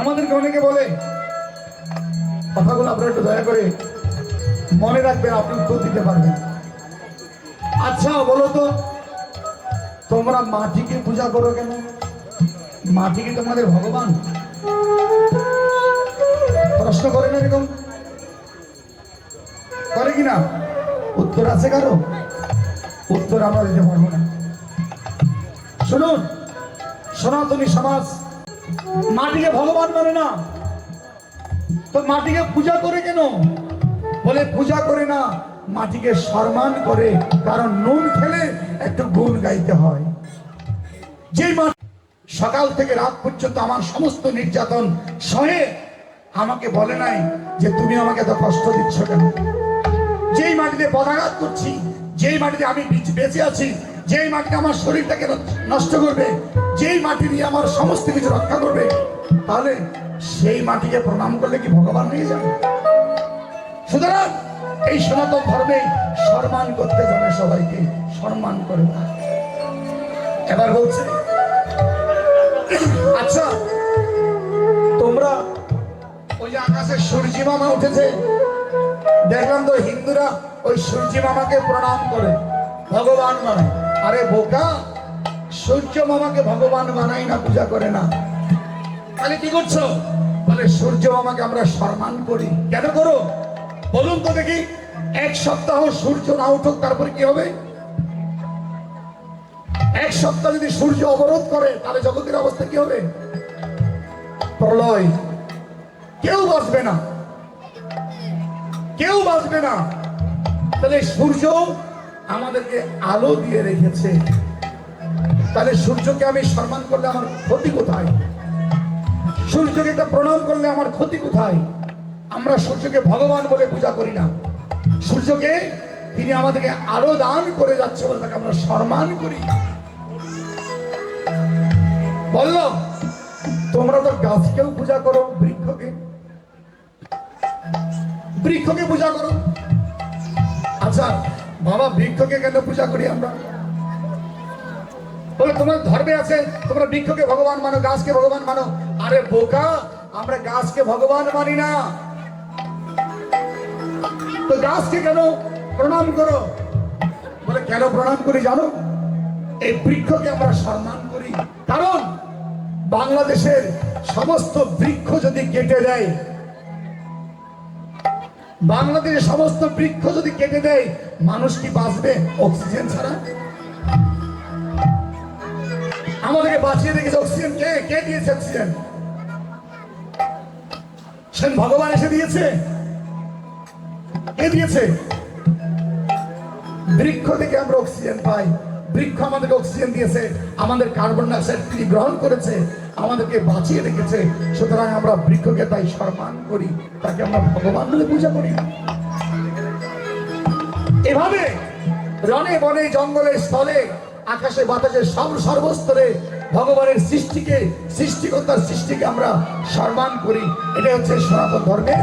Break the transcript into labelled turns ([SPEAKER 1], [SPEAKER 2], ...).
[SPEAKER 1] আমাদেরকে অনেকে বলে, কথাগুলো আপনারা একটু দয়া করে মনে রাখবেন, আপনি উত্তর দিতে পারবেন। আচ্ছা বলো তো, তোমরা মাটিকে পূজা করো কেন? মাটিকে তোমাদের ভগবান? প্রশ্ন করে না এরকম। করে কিনা উত্তর আছে কারও? উত্তর আমরা দিতে পারব না। শুনুন, সনাতনী সমাজ মাটিকে ভগবান মানে না। তো মাটিকে পূজা করে কেন? বলে পূজা করে না, মাটিকে সম্মান করে। কারণ নুন খেলে একটু গুণ গাইতে হয়। যেই মাটি সকাল থেকে রাত পর্যন্ত আমার সমস্ত নির্যাতন সহে আমাকে বলে নাই যে তুমি আমাকে এত কষ্ট দিচ্ছ কেন? যেই মাটিতে পদাঘাত করছি, যেই মাটিতে আমি বেঁচে আছি যেই মাটি আমার শরীরটাকে নষ্ট করবে, যেই মাটি দিয়ে আমার সমস্ত কিছু রক্ষা করবে, তাহলে সেই মাটিকে প্রণাম করলে কি ভগবান নিয়ে যাবে সুতরাং এই সনাতন ধর্মে সম্মান করতে জানে সবাইকে, সম্মান করে না। এবার বলছে আচ্ছা তোমরা ওই যে আকাশে সূর্যি মামা উঠেছে, দেখলাম তো হিন্দুরা ওই সূর্যি মামাকে প্রণাম করে, ভগবান মানে আরে বোকা সূর্য মামাকে ভগবান বানাই না পূজা করে না। তাহলে কি করছ? বলে সূর্য মামাকে আমরা সম্মান করি। কেন করো? বলুন তো দেখি এক সপ্তাহ সূর্য না উঠুক তারপরে কি হবে? এক সপ্তাহ যদি সূর্য অবরোধ করে তাহলে জগতের অবস্থা কি হবে? প্রলয়। কেউ বাঁচবে না। কেউ বাঁচবে না। তাহলে সূর্য আমাদেরকে আলো দিয়ে রেখেছে। তাহলে সূর্যকে আমি সম্মান করলে আমার ক্ষতি কোথায়? সূর্যকে একটা প্রণাম করলে আমার ক্ষতি কোথায়? আমরা সূর্যকে ভগবান বলে পূজা করি না। সূর্যকে তিনি আমাদেরকে আলো দান করে যাচ্ছে বলে তাকে আমরা সম্মান করি। বলল, তোমরা তো গাছকেও পূজা করো, বৃক্ষকে। বৃক্ষকে পূজা করো। আচ্ছা বাবা বৃক্ষকে কেন পূজা করি আমরা? বলে, তোমার ধর্মে আছে, তোমরা বৃক্ষকে ভগবান মানো, গাছকে ভগবান মানো। আরে বোকা, আমরা গাছকে ভগবান মানি না। তো গাছকে কেন প্রণাম করো? বলে, কেন প্রণাম করি জানো? এই বৃক্ষকে আমরা সম্মান করি। কারণ বাংলাদেশের সমস্ত বৃক্ষ যদি কেটে দেয় বাংলাদেশের সমস্ত বৃক্ষ যদি কেটে দেয়, মানুষ কি বাঁচবে? অক্সিজেন ছাড়া? আমাদেরকে বাঁচিয়ে রেখেছে অক্সিজেন। কে? কে দিয়েছে অক্সিজেন? সেন ভগবান এসে দিয়েছে। কে দিয়েছে? বৃক্ষ থেকে আমরা অক্সিজেন পাই। বৃক্ষ আমাদেরকে অক্সিজেন দিয়েছে। আমাদের কার্বন ডাইঅক্সাইড গ্রহণ করেছে। আমাদেরকে বাঁচিয়ে রেখেছে। সুতরাং আমরা বৃক্ষকে তাই সম্মান করি, তাকে আমরা ভগবান বলে পূজা করি। এভাবে রনে বনে, জঙ্গলে, স্থলে, আকাশে, বাতাসে সব সর্বস্তরে ভগবানের সৃষ্টিকে, সৃষ্টিকর্তার সৃষ্টিকে আমরা সম্মান করি। এটা হচ্ছে সনাতন ধর্মের।